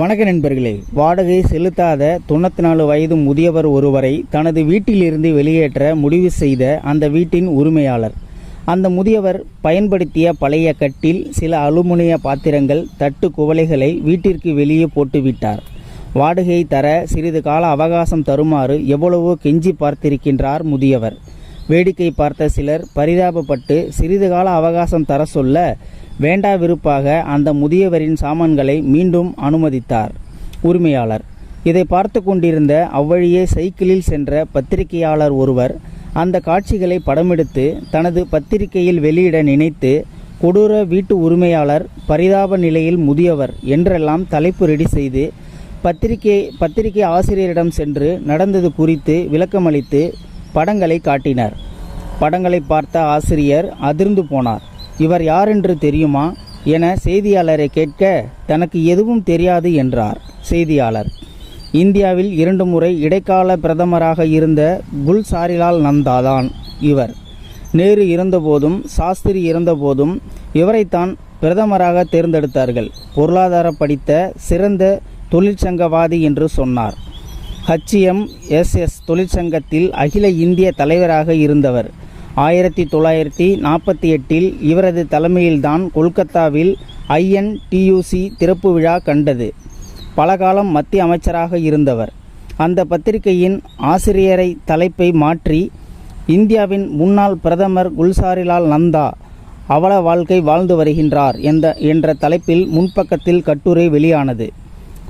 வணக்க நண்பர்களே வாடகை செலுத்தாத தொண்ணூற்றி நாலு வயது முதியவர் ஒருவரை தனது வீட்டிலிருந்து வெளியேற்ற முடிவு செய்த அந்த வீட்டின் உரிமையாளர். அந்த முதியவர் பயன்படுத்திய பழைய கட்டில் சில அலுமினிய பாத்திரங்கள் தட்டு குவளைகளை வீட்டிற்கு வெளியே போட்டுவிட்டார். வாடகை தர சிறிது கால அவகாசம் தருமாறு எவ்வளவோ கெஞ்சி பார்த்திருக்கின்றார் முதியவர். வேடிக்கை பார்த்த சிலர் பரிதாபப்பட்டு சிறிது கால அவகாசம் தர சொல்ல வேண்டா விருப்பாக அந்த முதியவரின் சாமான்களை மீண்டும் அனுமதித்தார். உரிமையாளர். இதை பார்த்து கொண்டிருந்த அவ்வழியே சைக்கிளில் சென்ற பத்திரிகையாளர் ஒருவர் அந்த காட்சிகளை படமெடுத்து தனது பத்திரிகையில் வெளியிட நினைத்து கொடூர வீட்டு உரிமையாளர் பரிதாப நிலையில் முதியவர் என்றெல்லாம் தலைப்பு ரெடி செய்து பத்திரிகை பத்திரிகை ஆசிரியரிடம் சென்று நடந்தது குறித்து விளக்கமளித்து படங்களை காட்டினர். படங்களை பார்த்த ஆசிரியர் அதிர்ந்து போனார். இவர் யார் என்று தெரியுமா? என செய்தியாளரை கேட்க தனக்கு எதுவும் தெரியாது என்றார் செய்தியாளர். இந்தியாவில் இரண்டு முறை இடைக்கால பிரதமராக இருந்த குல்சாரிலால் நந்தாதான் இவர். நேரு இருந்தபோதும் சாஸ்திரி இருந்தபோதும் இவரைத்தான் பிரதமராக தேர்ந்தெடுத்தார்கள். பொருளாதார படித்த சிறந்த தொழிற்சங்கவாதி என்று சொன்னார். ஹச்எம் எஸ்எஸ் தொழிற்சங்கத்தில் அகில இந்திய தலைவராக இருந்தவர். ஆயிரத்தி தொள்ளாயிரத்தி நாற்பத்தி எட்டில் இவரது தலைமையில்தான் கொல்கத்தாவில் ஐஎன்டியூசி திறப்பு விழா கண்டது. பல காலம் மத்திய அமைச்சராக இருந்தவர். அந்த பத்திரிகையின் ஆசிரியரை தலைப்பை மாற்றி இந்தியாவின் முன்னாள் பிரதமர் குல்சாரிலால் நந்தா அவல வாழ்க்கை வாழ்ந்து வருகின்றார் என்ற என்ற தலைப்பில் முன்பக்கத்தில் கட்டுரை வெளியானது.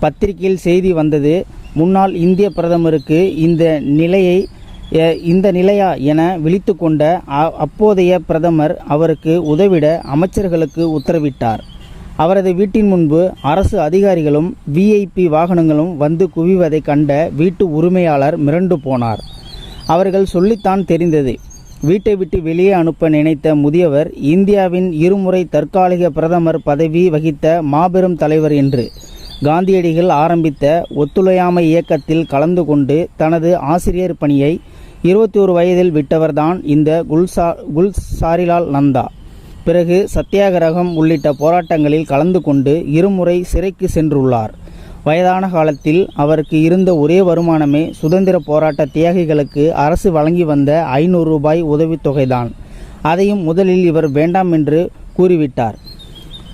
பத்திரிகையில் செய்தி வந்தது முன்னாள் இந்திய பிரதமருக்கு இந்த நிலையை இந்த நிலையா என விழித்து கொண்ட அ- அப்போதைய பிரதமர் அவருக்கு உதவிட அமைச்சர்களுக்கு உத்தரவிட்டார். அவரது வீட்டின் முன்பு அரசு அதிகாரிகளும் விஐபி வாகனங்களும் வந்து குவிவதை கண்ட வீட்டு உரிமையாளர் மிரண்டு போனார். அவர்கள் சொல்லித்தான் தெரிந்தது. வீட்டை விட்டு வெளியே அனுப்ப நினைத்த முதியவர் இந்தியாவின் இருமுறை தற்காலிக பிரதமர் பதவி வகித்த மாபெரும் தலைவர் என்று. காந்தியடிகள் ஆரம்பித்த ஒத்துழையாமை இயக்கத்தில் கலந்து கொண்டு தனது ஆசிரியர் பணியை இருபத்தி ஒரு வயதில் விட்டவர்தான் இந்த குல்சா குல்சாரிலால் நந்தா. பிறகு சத்தியாகிரகம் உள்ளிட்ட போராட்டங்களில் கலந்து கொண்டு இருமுறை சிறைக்கு சென்றுள்ளார். வயதான காலத்தில் அவருக்கு இருந்த ஒரே வருமானமே சுதந்திர போராட்ட தியாகிகளுக்கு அரசு வழங்கி வந்த ஐநூறு ரூபாய் உதவித்தொகைதான். அதையும் முதலில் இவர் வேண்டாம் என்று கூறிவிட்டார்.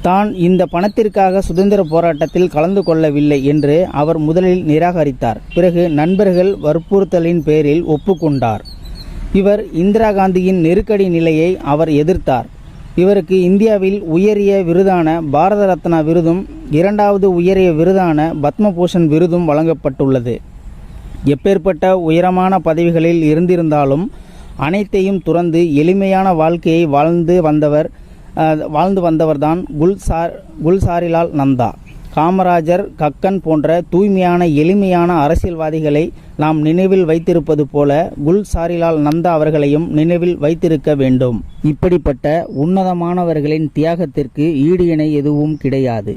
தான் இந்த பணத்திற்காக சுதந்திர போராட்டத்தில் கலந்து கொள்ளவில்லை என்று அவர் முதலில் நிராகரித்தார். பிறகு நண்பர்கள் வற்புறுத்தலின் பேரில் ஒப்புக்கொண்டார். இவர் இந்திரா காந்தியின் நெருக்கடி நிலையை அவர் எதிர்த்தார். இவருக்கு இந்தியாவில் உயரிய விருதான பாரத ரத்னா விருதும் இரண்டாவது உயரிய விருதான பத்மபூஷன் விருதும் வழங்கப்பட்டுள்ளது. எப்பேற்பட்ட உயரமான பதவிகளில் இருந்திருந்தாலும் அனைத்தையும் துறந்து எளிமையான வாழ்க்கையை வாழ்ந்து வந்தவர் வாழ்ந்து வந்தவர்தான் குல்சார் குல்சாரிலால் நந்தா. காமராஜர் கக்கன் போன்ற தூய்மையான எளிமையான அரசியல்வாதிகளை நாம் நினைவில் வைத்திருப்பது போல குல்சாரிலால் நந்தா அவர்களையும் நினைவில் வைத்திருக்க வேண்டும். இப்படிப்பட்ட உன்னதமானவர்களின் தியாகத்திற்கு ஈடு இணை எதுவும் கிடையாது.